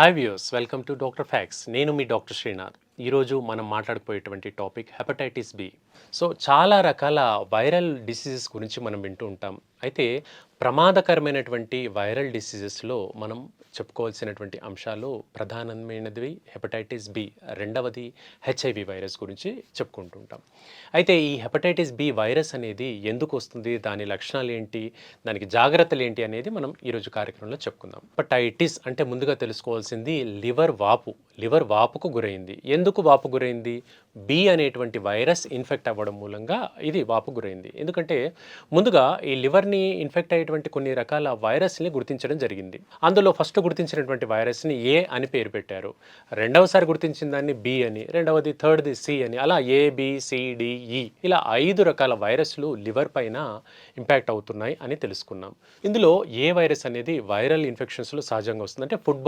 Hi views welcome to doctor facts నేను మీ doctor Srinath ఈరోజు మనం మాట్లాడిపోయేటువంటి టాపిక్ హెపటైటిస్ బి సో చాలా రకాల వైరల్ డిసీజెస్ గురించి మనం వింటూ ఉంటాం. అయితే ప్రమాదకరమైనటువంటి వైరల్ డిసీజెస్లో మనం చెప్పుకోవాల్సినటువంటి అంశాలు ప్రధానమైనది హెపటైటిస్ బి రెండవది హెచ్ఐవి వైరస్ గురించి చెప్పుకుంటుంటాం. అయితే ఈ హెపటైటిస్ బి వైరస్ అనేది ఎందుకు వస్తుంది దాని లక్షణాలు ఏంటి దానికి జాగ్రత్తలు ఏంటి అనేది మనం ఈరోజు కార్యక్రమంలో చెప్పుకుందాం. హెపటైటిస్ అంటే ముందుగా తెలుసుకోవాల్సింది లివర్ వాపు లివర్ వాపుకు గురైంది. ఎందుకు వాపు గురైంది? బి అనేటువంటి వైరస్ ఇన్ఫెక్ట్ అవ్వడం మూలంగా ఇది వాపు గురైంది. ఎందుకంటే ముందుగా ఈ లివర్ లివర్ని ఇన్ఫెక్ట్ అయ్యేటువంటి కొన్ని రకాల వైరస్ని గుర్తించడం జరిగింది. అందులో ఫస్ట్ గుర్తించినటువంటి వైరస్ని ఏ అని పేరు పెట్టారు. రెండవసారి గుర్తించిన దాన్ని బి అని రెండవది థర్డ్ది సి అని అలా ఏ బిసిడిఈ ఇలా ఐదు రకాల వైరస్లు లివర్ పైన ఇంపాక్ట్ అవుతున్నాయి అని తెలుసుకున్నాం. ఇందులో ఏ వైరస్ అనేది వైరల్ ఇన్ఫెక్షన్స్లో సహజంగా వస్తుంది? అంటే ఫుడ్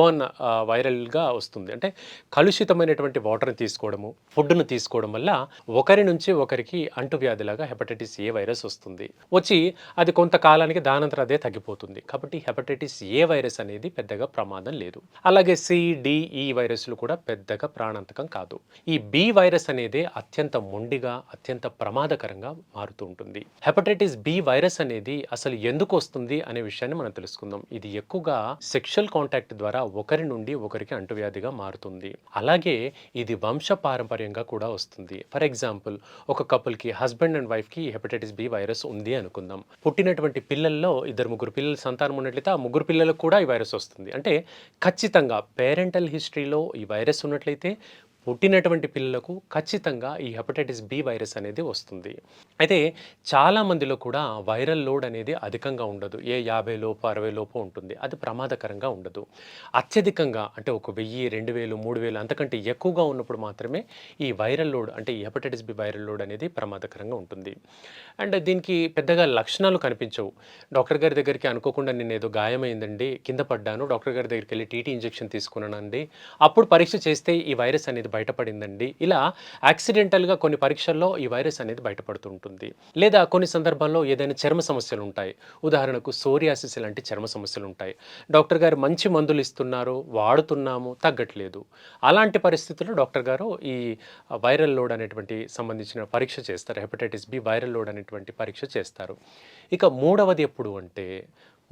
వైరల్గా వస్తుంది. అంటే కలుషితమైనటువంటి వాటర్ని తీసుకోవడము ఫుడ్ను తీసుకోవడం వల్ల ఒకరి నుంచి ఒకరికి అంటువ్యాధిలాగా హెపటైటిస్ ఏ వైరస్ వస్తుంది. వచ్చి అది కొంతకాలానికి దానంతర అదే తగ్గిపోతుంది. కాబట్టి హెపటైటిస్ ఏ వైరస్ అనేది పెద్దగా ప్రమాదం లేదు. అలాగే సిడిఈ వైరస్లు కూడా పెద్దగా ప్రాణాంతకం కాదు. ఈ బి వైరస్ అనేది అత్యంత మొండిగా అత్యంత ప్రమాదకరంగా మారుతూ ఉంటుంది. హెపటైటిస్ బి వైరస్ అనేది అసలు ఎందుకు వస్తుంది అనే విషయాన్ని మనం తెలుసుకుందాం. ఇది ఎక్కువగా సెక్షువల్ కాంటాక్ట్ ద్వారా ఒకరి నుండి ఒకరికి అంటువ్యాధిగా మారుతుంది. అలాగే ఇది వంశ పారంపర్యంగా కూడా వస్తుంది. ఫర్ ఎగ్జాంపుల్ ఒక కపుల్కి హస్బెండ్ అండ్ వైఫ్కి హెపటైటిస్ బి వైరస్ ఉంది అనుకుందాం. పుట్టినటువంటి పిల్లల్లో ఇద్దరు ముగ్గురు పిల్లల సంతానం ఉన్నట్లయితే ఆ ముగ్గురు పిల్లలకు కూడా ఈ వైరస్ వస్తుంది. అంటే ఖచ్చితంగా పేరెంటల్ హిస్టరీలో ఈ వైరస్ ఉన్నట్లయితే పుట్టినటువంటి పిల్లలకు ఖచ్చితంగా ఈ హెపటైటిస్ బి వైరస్ అనేది వస్తుంది. అయితే చాలా మందిలో కూడా వైరల్ లోడ్ అనేది అధికంగా ఉండదు. ఏ యాభై లోపు అరవై లోపు ఉంటుంది. అది ప్రమాదకరంగా ఉండదు. అత్యధికంగా అంటే ఒక వెయ్యి రెండు వేలు మూడు వేలు అంతకంటే ఎక్కువగా ఉన్నప్పుడు మాత్రమే ఈ వైరల్ లోడ్ అంటే ఈ హెపటైటిస్ బి వైరల్ లోడ్ అనేది ప్రమాదకరంగా ఉంటుంది. అండ్ దీనికి పెద్దగా లక్షణాలు కనిపించవు. డాక్టర్ గారి దగ్గరికి అనుకోకుండా నేను ఏదో గాయమైందండి కింద పడ్డాను. డాక్టర్ గారి దగ్గరికి వెళ్ళి టీటీ ఇంజెక్షన్ తీసుకున్నానండి. అప్పుడు పరీక్ష చేస్తే ఈ వైరస్ అనేది బయటపడిందండి. ఇలా యాక్సిడెంటల్గా కొన్ని పరీక్షల్లో ఈ వైరస్ అనేది బయటపడుతుంటుంది. లేదా కొన్ని సందర్భాల్లో ఏదైనా చర్మ సమస్యలు ఉంటాయి ఉదాహరణకు సోరియాసిస్ లాంటి చర్మ సమస్యలు ఉంటాయి డాక్టర్ గారు మంచి మందులు ఇస్తున్నారు వాడుతున్నాము తగ్గట్లేదు. అలాంటి పరిస్థితుల్లో డాక్టర్ గారు ఈ వైరల్ లోడ్ అనేటువంటి సంబంధించిన పరీక్ష చేస్తారు. హెపటైటిస్ బి వైరల్ లోడ్ అనేటువంటి పరీక్ష చేస్తారు. ఇక మూడవది ఎప్పుడు అంటే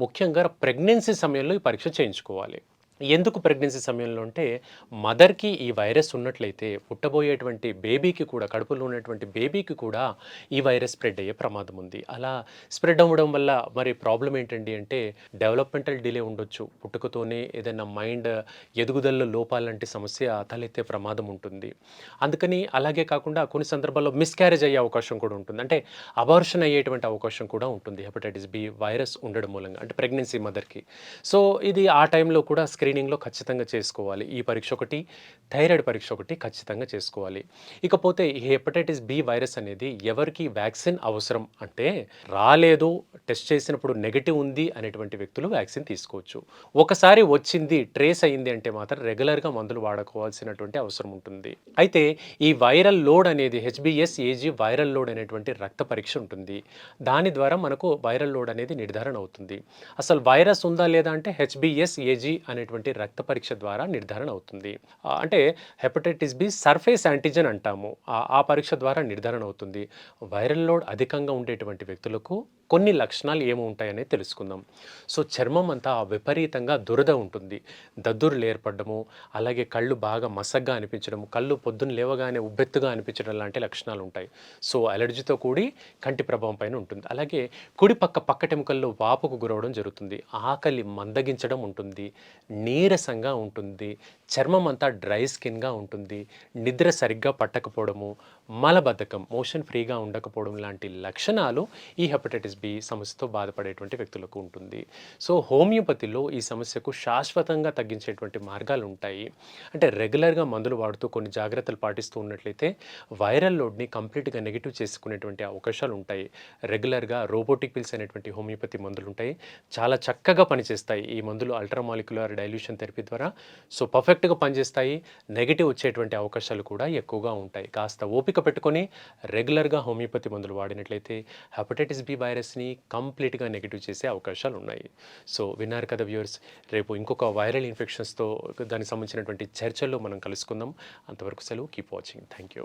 ముఖ్యంగా ప్రెగ్నెన్సీ సమయంలో ఈ పరీక్ష చేయించుకోవాలి. ఎందుకు ప్రెగ్నెన్సీ సమయంలో అంటే మదర్కి ఈ వైరస్ ఉన్నట్లయితే పుట్టబోయేటువంటి బేబీకి కూడా కడుపులో ఉన్నటువంటి బేబీకి కూడా ఈ వైరస్ స్ప్రెడ్ అయ్యే ప్రమాదం ఉంది. అలా స్ప్రెడ్ అవ్వడం వల్ల మరి ప్రాబ్లం ఏంటండి అంటే డెవలప్మెంటల్ డిలే ఉండొచ్చు. పుట్టుకతోనే ఏదైనా మైండ్ ఎదుగుదలలో లోపాలంటి సమస్య తలెత్తే ప్రమాదం ఉంటుంది. అందుకని అలాగే కాకుండా కొన్ని సందర్భాల్లో మిస్క్యారేజ్ అయ్యే అవకాశం కూడా ఉంటుంది. అంటే అబార్షన్ అయ్యేటువంటి అవకాశం కూడా ఉంటుంది. హెపటైటిస్ బి వైరస్ ఉండడం మూలంగా అంటే ప్రెగ్నెన్సీ మదర్కి. సో ఇది ఆ టైంలో కూడా స్క్రీనింగ్లో ఖచ్చితంగా చేసుకోవాలి. ఈ పరీక్ష ఒకటి థైరాయిడ్ పరీక్ష ఒకటి ఖచ్చితంగా చేసుకోవాలి. ఇకపోతే ఈ హెపటైటిస్ బి వైరస్ అనేది ఎవరికి వ్యాక్సిన్ అవసరం అంటే రాలేదు టెస్ట్ చేసినప్పుడు నెగిటివ్ ఉంది అనేటువంటి వ్యక్తులు వ్యాక్సిన్ తీసుకోవచ్చు. ఒకసారి వచ్చింది ట్రేస్ అయింది అంటే మాత్రం రెగ్యులర్గా మందులు వాడుకోవాల్సినటువంటి అవసరం ఉంటుంది. అయితే ఈ వైరల్ లోడ్ అనేది హెచ్బిఎస్ ఏజీ వైరల్ లోడ్ అనేటువంటి రక్త పరీక్ష ఉంటుంది. దాని ద్వారా మనకు వైరల్ లోడ్ అనేది నిర్ధారణ అవుతుంది. అసలు వైరస్ ఉందా లేదా అంటే హెచ్బిఎస్ ఏజీ అనేటువంటి రక్త పరీక్ష ద్వారా నిర్ధారణ అవుతుంది. అంటే హెపటైటిస్ బి సర్ఫేస్ యాంటీజెన్ అంటాము. ఆ పరీక్ష ద్వారా నిర్ధారణ అవుతుంది. వైరల్ లోడ్ అధికంగా ఉండేటువంటి వ్యక్తులకు కొన్ని లక్షణాలు ఏమి తెలుసుకుందాం. సో చర్మం అంతా విపరీతంగా దురద ఉంటుంది. దద్దురులు ఏర్పడము అలాగే కళ్ళు బాగా మసగ్గా అనిపించడం కళ్ళు పొద్దున్న లేవగానే ఉబ్బెత్తుగా అనిపించడం లాంటి లక్షణాలు ఉంటాయి సో అలర్జీతో కూడి కంటి ప్రభావం పైన ఉంటుంది. అలాగే కుడి పక్క పక్కటెముకల్లో వాపుకు గురవడం జరుగుతుంది. ఆకలి మందగించడం ఉంటుంది. నీరసంగా ఉంటుంది. చర్మం అంతా డ్రై స్కిన్గా ఉంటుంది. నిద్ర సరిగ్గా పట్టకపోవడము మలబద్ధకం మోషన్ ఫ్రీగా ఉండకపోవడం లాంటి లక్షణాలు ఈ హెపటైటిస్ బి సమస్యతో బాధపడేటువంటి వ్యక్తులకు ఉంటుంది. సో హోమియోపతిలో ఈ సమస్యకు శాశ్వతంగా తగ్గించేటువంటి మార్గాలు ఉంటాయి. అంటే రెగ్యులర్గా మందులు వాడుతూ కొన్ని జాగ్రత్తలు పాటిస్తూ ఉన్నట్లయితే వైరల్ లోడ్ని కంప్లీట్గా నెగిటివ్ చేసుకునేటువంటి అవకాశాలు ఉంటాయి. రెగ్యులర్గా రోబోటిక్ పిల్స్ అనేటువంటి హోమియోపతి మందులు ఉంటాయి. చాలా చక్కగా పనిచేస్తాయి. ఈ మందులు అల్ట్రామాలిక్యులర్ డైల్యూషన్ థెరపీ ద్వారా సో పర్ఫెక్ట్గా పనిచేస్తాయి. నెగిటివ్ వచ్చేటువంటి అవకాశాలు కూడా ఎక్కువగా ఉంటాయి. కాస్త ఓపిక పెట్టుకొని రెగ్యులర్గా హోమియోపతి మందులు వాడినట్లయితే హెపటైటిస్ బి వైరస్ రిజల్ట్స్ని కంప్లీట్గా నెగిటివ్ చేసే అవకాశాలు ఉన్నాయి సో విన్నారు కదా వ్యూవర్స్ రేపు ఇంకొక వైరల్ ఇన్ఫెక్షన్స్తో దానికి సంబంధించినటువంటి చర్చల్లో మనం కలుసుకుందాం. అంతవరకు సెలవు. Keep watching. Thank you